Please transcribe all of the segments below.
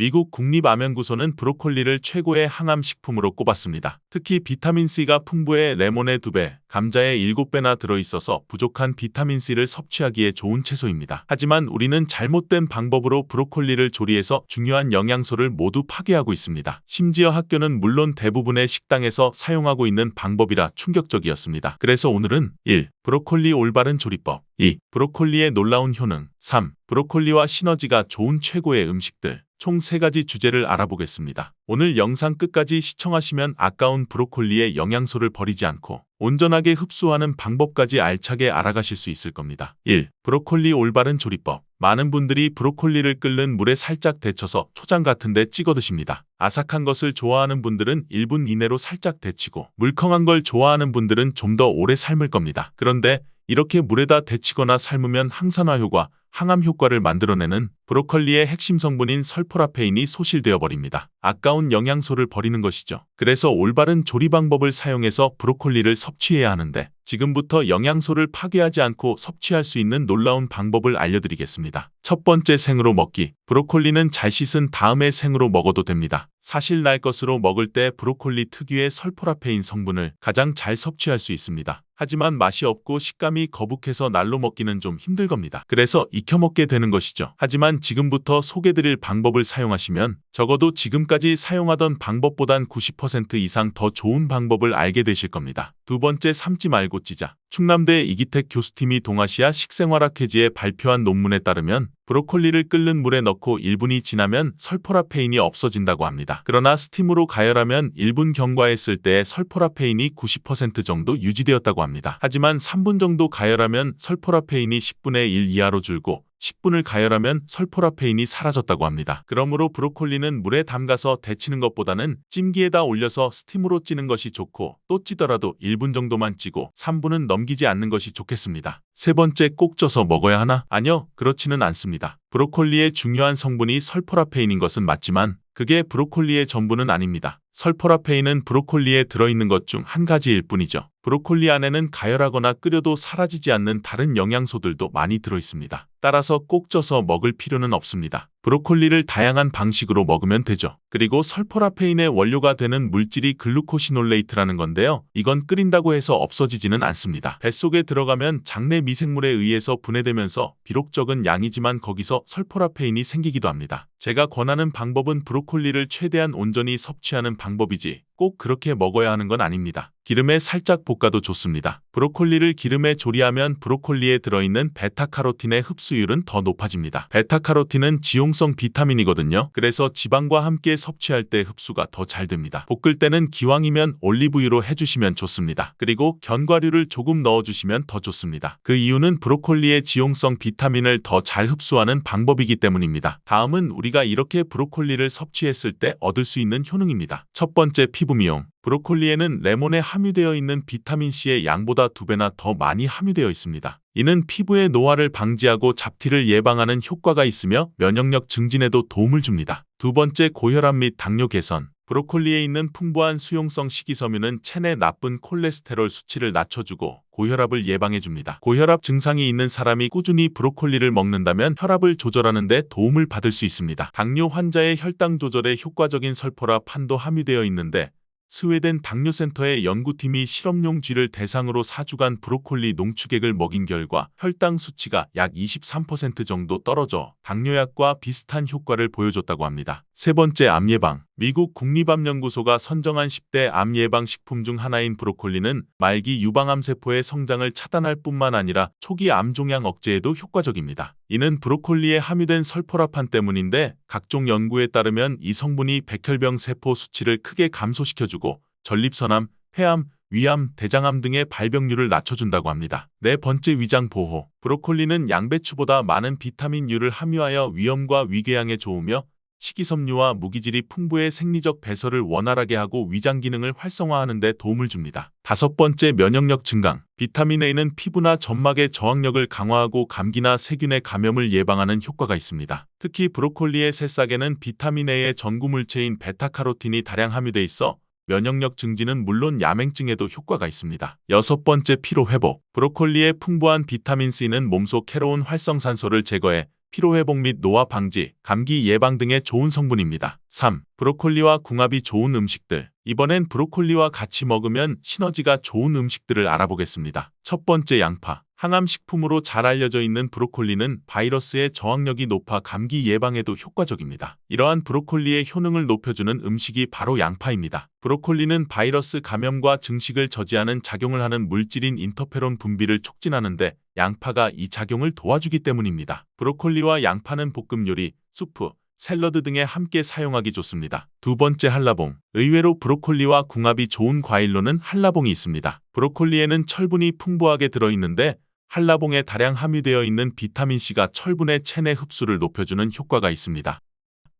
미국 국립암연구소는 브로콜리를 최고의 항암 식품으로 꼽았습니다. 특히 비타민C가 풍부해 레몬의 2배, 감자의 7배나 들어있어서 부족한 비타민C를 섭취하기에 좋은 채소입니다. 하지만 우리는 잘못된 방법으로 브로콜리를 조리해서 중요한 영양소를 모두 파괴하고 있습니다. 심지어 학교는 물론 대부분의 식당에서 사용하고 있는 방법이라 충격적이었습니다. 그래서 오늘은 1. 브로콜리 올바른 조리법 2. 브로콜리의 놀라운 효능 3. 브로콜리와 시너지가 좋은 최고의 음식들 총 3가지 주제를 알아보겠습니다. 오늘 영상 끝까지 시청하시면 아까운 브로콜리의 영양소를 버리지 않고 온전하게 흡수하는 방법까지 알차게 알아가실 수 있을 겁니다. 1. 브로콜리 올바른 조리법 많은 분들이 브로콜리를 끓는 물에 살짝 데쳐서 초장 같은 데 찍어 드십니다. 아삭한 것을 좋아하는 분들은 1분 이내로 살짝 데치고 물컹한 걸 좋아하는 분들은 좀 더 오래 삶을 겁니다. 그런데 이렇게 물에다 데치거나 삶으면 항산화 효과, 항암 효과를 만들어내는 브로콜리의 핵심 성분인 설포라페인이 소실되어 버립니다. 아까운 영양소를 버리는 것이죠. 그래서 올바른 조리 방법을 사용해서 브로콜리를 섭취해야 하는데 지금부터 영양소를 파괴하지 않고 섭취할 수 있는 놀라운 방법을 알려드리겠습니다. 첫 번째 생으로 먹기. 브로콜리는 잘 씻은 다음에 생으로 먹어도 됩니다. 사실 날 것으로 먹을 때 브로콜리 특유의 설포라페인 성분을 가장 잘 섭취할 수 있습니다. 하지만 맛이 없고 식감이 거북해서 날로 먹기는 좀 힘들 겁니다. 그래서 익혀 먹게 되는 것이죠. 하지만 지금부터 소개드릴 방법을 사용하시면 적어도 지금까지 사용하던 방법보단 90% 이상 더 좋은 방법을 알게 되실 겁니다. 두 번째 삶지 말고 찌자. 충남대 이기택 교수팀이 동아시아 식생활학회지에 발표한 논문에 따르면 브로콜리를 끓는 물에 넣고 1분이 지나면 설포라페인이 없어진다고 합니다. 그러나 스팀으로 가열하면 1분 경과했을 때 설포라페인이 90% 정도 유지되었다고 합니다. 하지만 3분 정도 가열하면 설포라페인이 10분의 1 이하로 줄고 10분을 가열하면 설포라페인이 사라졌다고 합니다. 그러므로 브로콜리는 물에 담가서 데치는 것보다는 찜기에다 올려서 스팀으로 찌는 것이 좋고 또 찌더라도 1분 정도만 찌고 3분은 넘기지 않는 것이 좋겠습니다. 세 번째 꼭 쪄서 먹어야 하나? 아니요, 그렇지는 않습니다. 브로콜리의 중요한 성분이 설포라페인인 것은 맞지만 그게 브로콜리의 전부는 아닙니다. 설포라페인은 브로콜리에 들어있는 것 중 한 가지일 뿐이죠. 브로콜리 안에는 가열하거나 끓여도 사라지지 않는 다른 영양소들도 많이 들어있습니다. 따라서 꼭 쪄서 먹을 필요는 없습니다. 브로콜리를 다양한 방식으로 먹으면 되죠. 그리고 설포라페인의 원료가 되는 물질이 글루코시놀레이트라는 건데요. 이건 끓인다고 해서 없어지지는 않습니다. 뱃속에 들어가면 장내 미생물에 의해서 분해되면서 비록 적은 양이지만 거기서 설포라페인이 생기기도 합니다. 제가 권하는 방법은 브로콜리를 최대한 온전히 섭취하는 방법이지 꼭 그렇게 먹어야 하는 건 아닙니다. 기름에 살짝 볶아도 좋습니다. 브로콜리를 기름에 조리하면 브로콜리에 들어있는 베타카로틴의 흡수율은 더 높아집니다. 베타카로틴은 지용성 비타민이거든요. 그래서 지방과 함께 섭취할 때 흡수가 더 잘 됩니다. 볶을 때는 기왕이면 올리브유로 해주시면 좋습니다. 그리고 견과류를 조금 넣어주시면 더 좋습니다. 그 이유는 브로콜리의 지용성 비타민을 더 잘 흡수하는 방법이기 때문입니다. 다음은 우리가 이렇게 브로콜리를 섭취했을 때 얻을 수 있는 효능입니다. 첫 번째 피부 미용. 브로콜리에는 레몬에 함유되어 있는 비타민C의 양보다 두 배나 더 많이 함유되어 있습니다. 이는 피부의 노화를 방지하고 잡티를 예방하는 효과가 있으며 면역력 증진에도 도움을 줍니다. 두 번째 고혈압 및 당뇨 개선. 브로콜리에 있는 풍부한 수용성 식이섬유는 체내 나쁜 콜레스테롤 수치를 낮춰주고 고혈압을 예방해줍니다. 고혈압 증상이 있는 사람이 꾸준히 브로콜리를 먹는다면 혈압을 조절하는 데 도움을 받을 수 있습니다. 당뇨 환자의 혈당 조절에 효과적인 설포라 판도 함유되어 있는데 스웨덴 당뇨센터의 연구팀이 실험용 쥐를 대상으로 4주간 브로콜리 농축액을 먹인 결과 혈당 수치가 약 23% 정도 떨어져 당뇨약과 비슷한 효과를 보여줬다고 합니다. 세 번째 암 예방. 미국 국립암연구소가 선정한 10대 암 예방 식품 중 하나인 브로콜리는 말기 유방암 세포의 성장을 차단할 뿐만 아니라 초기 암 종양 억제에도 효과적입니다. 이는 브로콜리에 함유된 설포라판 때문인데 각종 연구에 따르면 이 성분이 백혈병 세포 수치를 크게 감소시켜주고 전립선암, 폐암, 위암, 대장암 등의 발병률을 낮춰준다고 합니다. 네 번째 위장 보호. 브로콜리는 양배추보다 많은 비타민 U를 함유하여 위염과 위궤양에 좋으며 식이섬유와 무기질이 풍부해 생리적 배설을 원활하게 하고 위장 기능을 활성화하는 데 도움을 줍니다. 다섯 번째 면역력 증강. 비타민 A는 피부나 점막의 저항력을 강화하고 감기나 세균의 감염을 예방하는 효과가 있습니다. 특히 브로콜리의 새싹에는 비타민 A의 전구 물체인 베타카로틴이 다량 함유돼 있어 면역력 증진은 물론 야맹증에도 효과가 있습니다. 여섯 번째 피로 회복. 브로콜리의 풍부한 비타민 C는 몸속 해로운 활성산소를 제거해 피로회복 및 노화 방지, 감기 예방 등의 좋은 성분입니다. 3. 브로콜리와 궁합이 좋은 음식들. 이번엔 브로콜리와 같이 먹으면 시너지가 좋은 음식들을 알아보겠습니다. 첫 번째 양파. 항암 식품으로 잘 알려져 있는 브로콜리는 바이러스의 저항력이 높아 감기 예방에도 효과적입니다. 이러한 브로콜리의 효능을 높여주는 음식이 바로 양파입니다. 브로콜리는 바이러스 감염과 증식을 저지하는 작용을 하는 물질인 인터페론 분비를 촉진하는데 양파가 이 작용을 도와주기 때문입니다. 브로콜리와 양파는 볶음 요리, 수프, 샐러드 등에 함께 사용하기 좋습니다. 두 번째 한라봉. 의외로 브로콜리와 궁합이 좋은 과일로는 한라봉이 있습니다. 브로콜리에는 철분이 풍부하게 들어있는데 한라봉에 다량 함유되어 있는 비타민C가 철분의 체내 흡수를 높여주는 효과가 있습니다.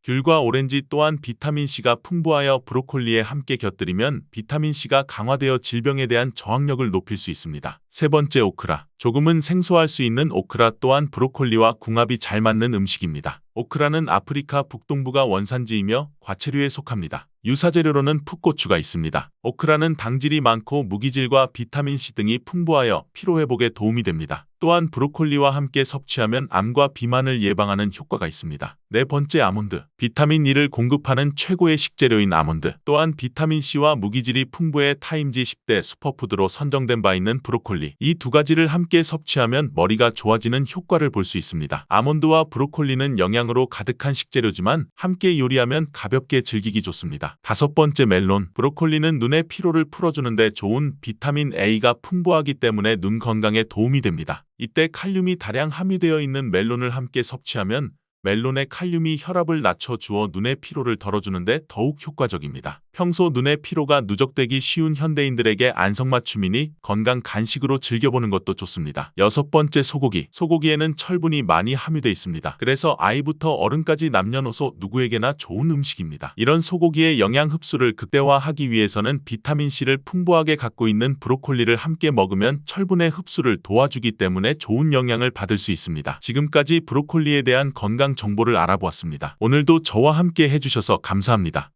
귤과 오렌지 또한 비타민C가 풍부하여 브로콜리에 함께 곁들이면 비타민C가 강화되어 질병에 대한 저항력을 높일 수 있습니다. 세 번째 오크라. 조금은 생소할 수 있는 오크라 또한 브로콜리와 궁합이 잘 맞는 음식입니다. 오크라는 아프리카 북동부가 원산지이며 과채류에 속합니다. 유사재료로는 풋고추가 있습니다. 오크라는 당질이 많고 무기질과 비타민C 등이 풍부하여 피로회복에 도움이 됩니다. 또한 브로콜리와 함께 섭취하면 암과 비만을 예방하는 효과가 있습니다. 네 번째 아몬드. 비타민 E를 공급하는 최고의 식재료인 아몬드. 또한 비타민C와 무기질이 풍부해 타임지 10대 슈퍼푸드로 선정된 바 있는 브로콜리. 이 두 가지를 함께 섭취하면 머리가 좋아지는 효과를 볼 수 있습니다. 아몬드와 브로콜리는 영양으로 가득한 식재료지만 함께 요리하면 가볍게 즐기기 좋습니다. 다섯 번째 멜론. 브로콜리는 눈의 피로를 풀어주는데 좋은 비타민 A가 풍부하기 때문에 눈 건강에 도움이 됩니다. 이때 칼륨이 다량 함유되어 있는 멜론을 함께 섭취하면 멜론의 칼륨이 혈압을 낮춰 주어 눈의 피로를 덜어주는데 더욱 효과적입니다. 평소 눈의 피로가 누적되기 쉬운 현대인들에게 안성맞춤이니 건강 간식으로 즐겨보는 것도 좋습니다. 여섯 번째 소고기. 소고기에는 철분이 많이 함유되어 있습니다. 그래서 아이부터 어른까지 남녀노소 누구에게나 좋은 음식입니다. 이런 소고기의 영양 흡수를 극대화하기 위해서는 비타민C를 풍부하게 갖고 있는 브로콜리를 함께 먹으면 철분의 흡수를 도와주기 때문에 좋은 영향을 받을 수 있습니다. 지금까지 브로콜리에 대한 건강 정보를 알아보았습니다. 오늘도 저와 함께 해주셔서 감사합니다.